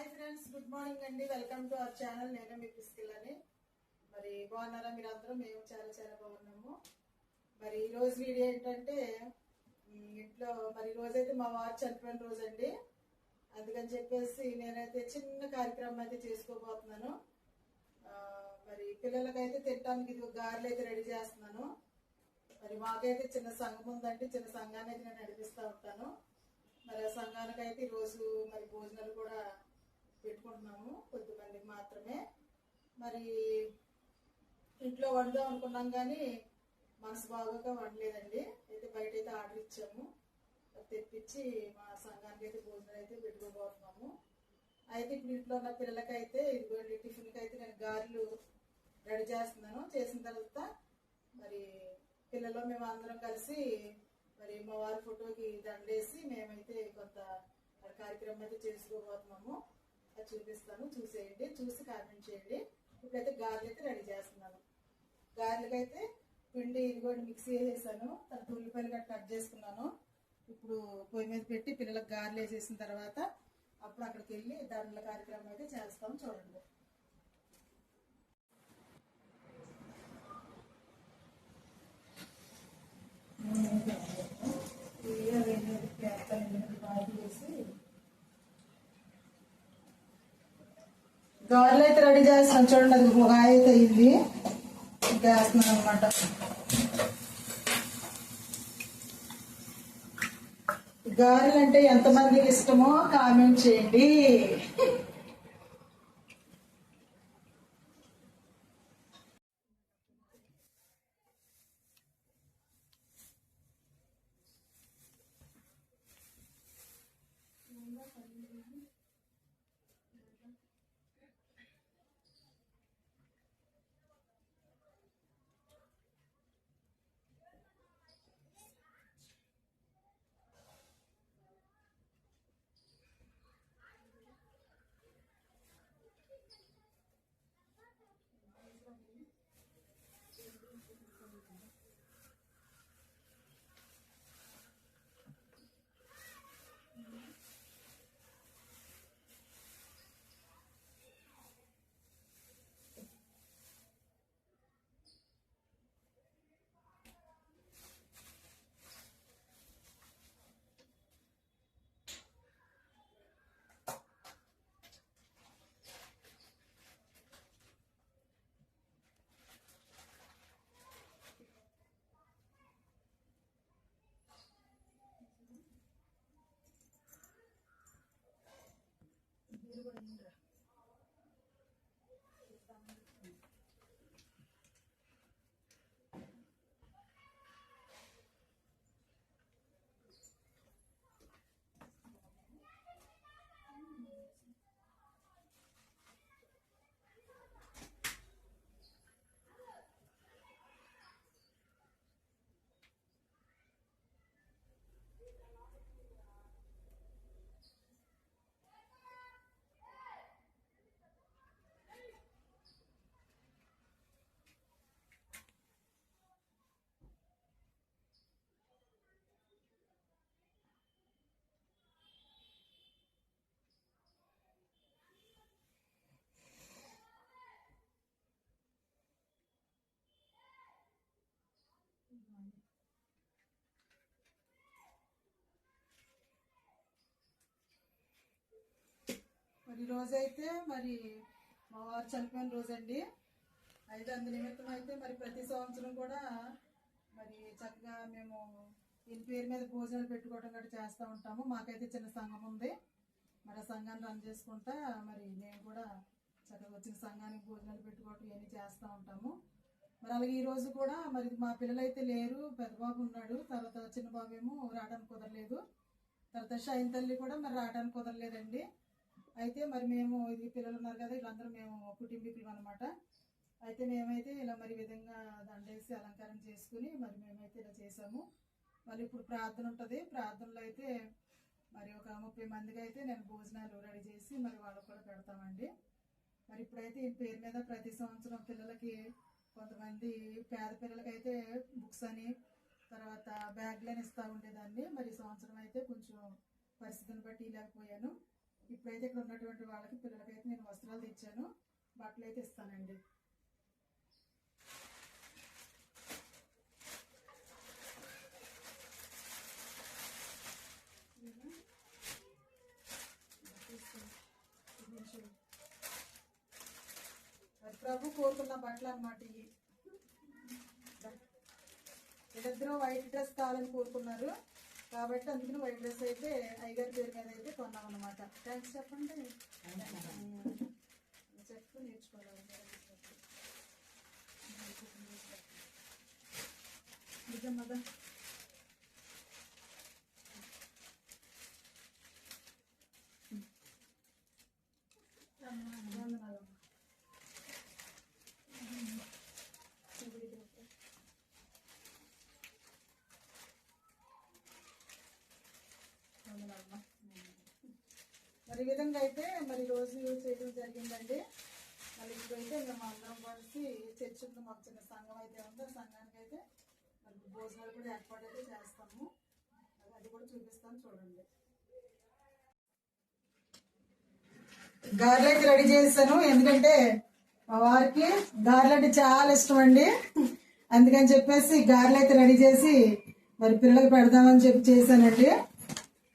Hi friends good morning అండి. Welcome to our channel. నేను మీ పిస్కిల్లని మరి బాగున్నారా మీరు అందరూ మేము చాలా చాలా బాగున్నాము. మరి ఈ రోజు వీడియో ఏంటంటే ఇంట్లో మరి ఈ రోజైతే మా వారు చనిపోయిన రోజు అండి. అందుకని చెప్పేసి నేనైతే చిన్న కార్యక్రమం అయితే చేసుకోబోతున్నాను. మరి పిల్లలకైతే తినడానికి ఇది గారెలు అయితే రెడీ చేస్తున్నాను. మరి మాకైతే చిన్న సంఘం ఉందండి. చిన్న సంఘాన్ని అయితే నేను నడిపిస్తూ ఉంటాను. మరి ఆ సంఘానికి అయితే ఈరోజు మరి భోజనాలు కూడా పెట్టుకుంటున్నాము కొద్దిమంది మాత్రమే. మరి ఇంట్లో వండుదాం అనుకున్నాం కానీ మనసు బాగోక వండలేదండి. అయితే బయట అయితే ఆర్డర్ ఇచ్చాము. తెప్పించి మా సంఘానికి అయితే భోజనం అయితే పెట్టుకోబోతున్నాము. అయితే ఇప్పుడు ఇంట్లో ఉన్న పిల్లలకైతే ఇదిగోండి టిఫిన్కి అయితే నేను గారెలు రెడీ చేస్తున్నాను. చేసిన తర్వాత మరి పిల్లలు మేము అందరం కలిసి మరి మా వారి ఫోటోకి దండేసి మేమైతే కొంత కార్యక్రమం అయితే చేసుకోబోతున్నాము. అది చూపిస్తాను. చూసేయండి. చూసి కామెంట్ చేయండి. ఇప్పుడైతే గారెలు అయితే రెడీ చేస్తున్నాను. గారెలకి అయితే పిండి ఇదిగోండి మిక్సీ వేసేసాను తర్వాత ఉల్లిపాయలు గట్ట కట్ చేసుకున్నాను. ఇప్పుడు పొయ్యి మీద పెట్టి పిల్లలకు గారెలు వేసేసిన తర్వాత అప్పుడు అక్కడికి వెళ్ళి దానిలో కార్యక్రమం అయితే చేస్తాం. చూడండి. గారెలు అయితే రెడీ చేస్తాను చూడండి అది ఒక అయితే అయింది. చేస్తున్నాను వేస్తున్నాను అనమాట గారెలు అంటే ఎంతమందికి ఇష్టమో కామెంట్ చేయండి. ಬಂದಿದ್ದಾರೆ ఈరోజైతే రోజైతే మరి మా వారు చనిపోయిన రోజండి. అయితే అందు నిమిత్తం అయితే మరి ప్రతి సంవత్సరం కూడా మరి చక్కగా మేము వీళ్ళ పేరు మీద భోజనాలు పెట్టుకోవడం గట్రా చేస్తూ ఉంటాము. మాకైతే చిన్న సంఘం ఉంది. మరి ఆ సంఘాన్ని రన్ చేసుకుంటా మరి మేము కూడా చక్కగా వచ్చిన సంఘానికి భోజనాలు పెట్టుకోవటం ఇవన్నీ చేస్తూ ఉంటాము. మరి అలాగే ఈరోజు కూడా మరి మా పిల్లలు అయితే లేరు. పెద్ద బాబు ఉన్నాడు. తర్వాత చిన్న బాబు ఏమో రావడానికి కుదరలేదు. తర్వాత షైన్ తల్లి కూడా మరి రావడానికి కుదరలేదండి. అయితే మరి మేము ఇది పిల్లలు ఉన్నారు కదా వీళ్ళందరూ మేము కుటుంబీకులు అనమాట అయితే మేమైతే ఇలా మరి విధంగా దండేసి అలంకారం చేసుకుని మరి మేమైతే ఇలా చేసాము. మళ్ళీ ఇప్పుడు ప్రార్థన ఉంటుంది. ప్రార్థనలో అయితే మరి ఒక ముప్పై మందికి అయితే నేను భోజనాలు రెడీ చేసి మరి వాళ్ళకు కూడా పెడతామండి. మరి ఇప్పుడైతే ఈ పేరు మీద ప్రతి సంవత్సరం పిల్లలకి కొంతమంది పేద పిల్లలకి అయితే బుక్స్ అని తర్వాత బ్యాగ్లని ఇస్తూ ఉండేదాన్ని. మరి సంవత్సరం అయితే కొంచెం పరిస్థితిని బట్టి ఇవ్వలేకపోయాను ఇప్పుడైతే ఇక్కడ ఉన్నటువంటి వాళ్ళకి పిల్లలకైతే నేను వస్త్రాలు తెచ్చాను. బట్టలు అయితే ఇస్తానండి. అది ప్రభు కోరుకున్న బట్టలు అన్నమాట ఇవి. వీళ్ళిద్దరూ వైట్ డ్రెస్ కావాలని కోరుకున్నారు. కాబట్టి అందుకని వైట్ డ్రెస్ అయితే అయ్యగారి పేరు మీద అయితే కొన్నాం అనమాట థ్యాంక్స్ చెప్పండి ఈ విధంగా అయితే మరి రోజు చేయడం జరిగిందండి. మరి ఇప్పుడైతే మేము అందరం కలిసి చర్చ్ ఉంది మాకు చిన్న సంఘం అయితే ఉంది. ఆ సంఘానికి అయితే మరి భోజనాలు కూడా ఏర్పాటు అయితే చేస్తాము. అది- కూడా చూపిస్తాను చూడండి. గారెలు రెడీ చేశాను. ఎందుకంటే మా వారికి గారెలు అంటే చాలా ఇష్టం అండి. అందుకని చెప్పేసి గారెలు అయితే రెడీ చేసి మరి పిల్లలకు పెడదామని చెప్పి చేశానండి.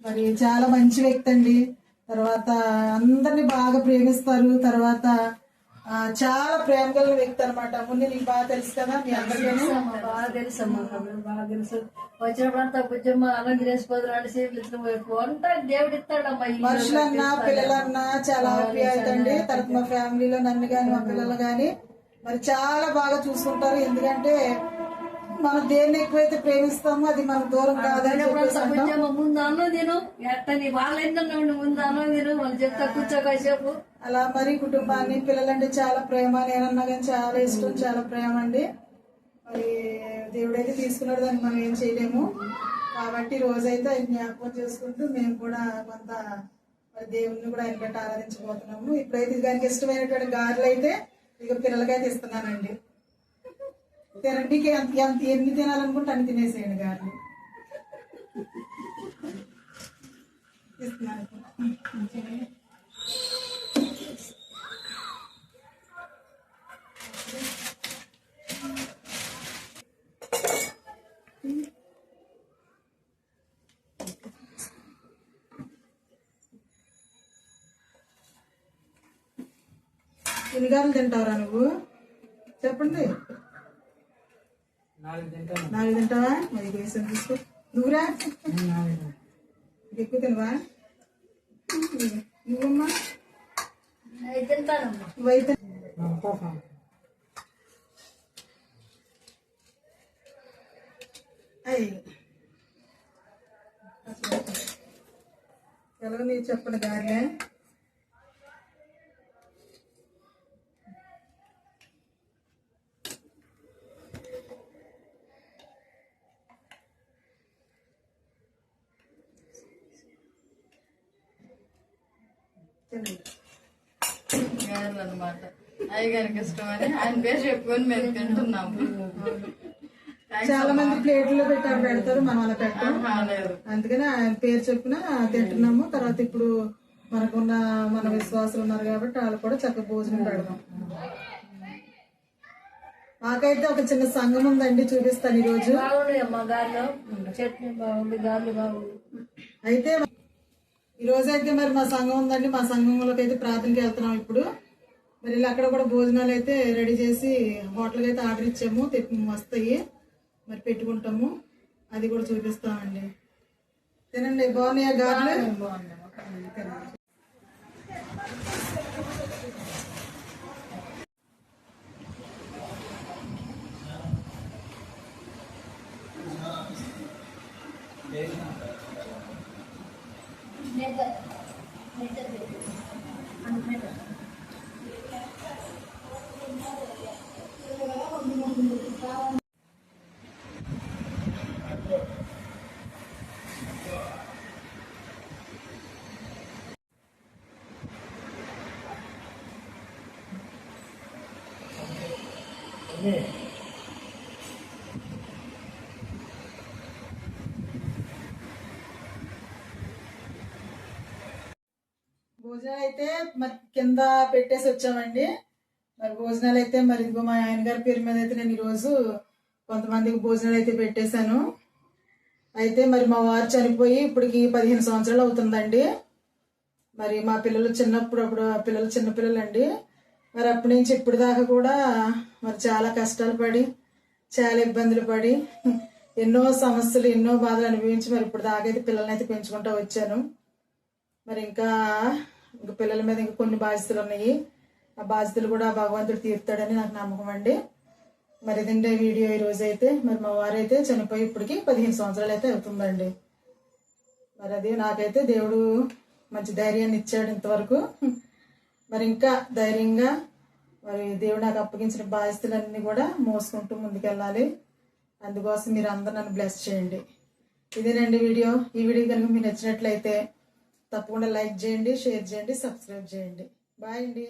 మరి చాలా మంచి వ్యక్తి అండి. తర్వాత అందరిని బాగా ప్రేమిస్తారు. తర్వాత చాలా ప్రేమ కలిగిన వ్యక్తి అనమాట ముందు నీకు బాగా తెలుసు కదా మీ అందరికీ బాగా తెలుసు బాగా తెలుసు. వచ్చినప్పుడంతా బుజ్జమ్మ సేపులు ఇచ్చిన వంట దేవుడు ఇస్తాడమ్మా మనుషులన్నా పిల్లలన్నా చాలా ఆప్యాయత అండి తర్వాత మా ఫ్యామిలీలో నన్ను గాని మా పిల్లలు గాని. మరి చాలా బాగా చూసుకుంటారు. ఎందుకంటే మనం దేన్ని ఎక్కువైతే ప్రేమిస్తామో అది మన దూరం కాదని చెప్పేసి అంటాం. బుజ్జమ్మ ముందు అన్నం తిను ఎట్ట నీ వాళ్ళ ఇంట్లో ఉండి ముందు అన్నం తిను వాళ్ళు చెప్తా అలా మరి కుటుంబాన్ని పిల్లలంటే చాలా ప్రేమ. నేనన్నా కానీ చాలా ఇష్టం చాలా ప్రేమ అండి. మరి దేవుడైతే తీసుకున్నాడు దాన్ని మనం ఏం చేయలేము. కాబట్టి రోజైతే ఆయన జ్ఞాపకం చేసుకుంటూ మేము కూడా కొంత మరి దేవుణ్ణి కూడా ఆయన బట్టి ఆరాధించబోతున్నాము. ఇప్పుడైతే దానికి ఇష్టమైనటువంటి గారెలు అయితే ఇక పిల్లలకైతే ఇస్తున్నానండి. మీకు ఎంత ఎంత ఎన్ని తినాలనుకుంటే అన్ని తినేసేయండి గారు. ఇస్తున్నాను. ఎన్ని తింటావురా నువ్వు? చెప్పండి. నాలుగు తింటావా మరి వేసాను తీసుకో? నువ్వురా? ఎక్కువ తినవా? నువ్వమ్మా? నువ్వైతే ఎలాగో మీరు చెప్పండి గారెలే తినండి గారెలు అనమాట అయ్యగారికి ఇష్టమని ఆయన పేరు చెప్పుకొని మేము తింటున్నాము. చాలా మంది ప్లేట్లో పెట్టారు పెడతారు మనం అలా పెట్టాం. లేదు. అందుకని ఆయన పేరు చెప్పిన తింటున్నాము. తర్వాత ఇప్పుడు మనకున్న మన విశ్వాసులు ఉన్నారు కాబట్టి వాళ్ళు కూడా చక్కగా భోజనం పెడదాం. మాకైతే ఒక చిన్న సంఘం ఉందండి చూపిస్తాను ఈ రోజు బాగున్నాయి అమ్మా గారెలు చట్నీ బాగుంది గారెలు బాగుంది. అయితే ఈరోజు అయితే మరి మా సంఘం ఉందండి. మా సంఘంలోకి అయితే ప్రార్థనకి వెళ్తున్నాం ఇప్పుడు. మరి ఇలా అక్కడ కూడా భోజనాలు అయితే రెడీ చేసి హోటల్కి అయితే ఆర్డర్ ఇచ్చాము. వస్తాయి. మరి పెట్టుకుంటాము. అది కూడా చూపిస్తామండి. తినండి. బాగున్నాయా గారెలు భోజనాలు అయితే మరి కింద పెట్టేసి వచ్చామండి. మరి భోజనాలు అయితే మరి ఇదిగో మా ఆయన గారి పేరు మీద అయితే నేను ఈరోజు కొంతమందికి భోజనాలు అయితే పెట్టేశాను. అయితే మరి మా వారు చనిపోయి ఇప్పటికి పదిహేను సంవత్సరాలు అవుతుందండి. మరి మా పిల్లలు చిన్నప్పుడు అప్పుడు పిల్లలు చిన్నపిల్లలు అండి మరి అప్పటి నుంచి ఇప్పటి దాకా కూడా మరి చాలా కష్టాలు పడి చాలా ఇబ్బందులు పడి ఎన్నో సమస్యలు ఎన్నో బాధలు అనుభవించి మరి ఇప్పుడు దాకా అయితే పిల్లల్ని అయితే పెంచుకుంటూ వచ్చాను. మరి ఇంకా ఇంకా పిల్లల మీద ఇంకా కొన్ని బాధ్యతలు ఉన్నాయి. ఆ బాధ్యతలు కూడా భగవంతుడు తీరుతాడని నాకు నమ్మకం అండి. మరి ఇదండి వీడియో ఈ రోజు అయితే. మరి మా వారైతే చనిపోయి ఇప్పటికి పదిహేను సంవత్సరాలు అయితే అవుతుందండి. మరి అది నాకైతే దేవుడు మంచి ధైర్యాన్ని ఇచ్చాడు ఇంతవరకు. మరి ఇంకా ధైర్యంగా మరి దేవుడు నాకు అప్పగించిన బాధ్యతలన్నీ కూడా మోసుకుంటూ ముందుకెళ్ళాలి. అందుకోసం మీరు అందరు నన్ను బ్లెస్ చేయండి. ఇదేనండి వీడియో. ఈ వీడియో కనుక మీకు నచ్చినట్లయితే తప్పకుండా లైక్ చేయండి షేర్ చేయండి సబ్స్క్రైబ్ చేయండి. బాయ్ అండి.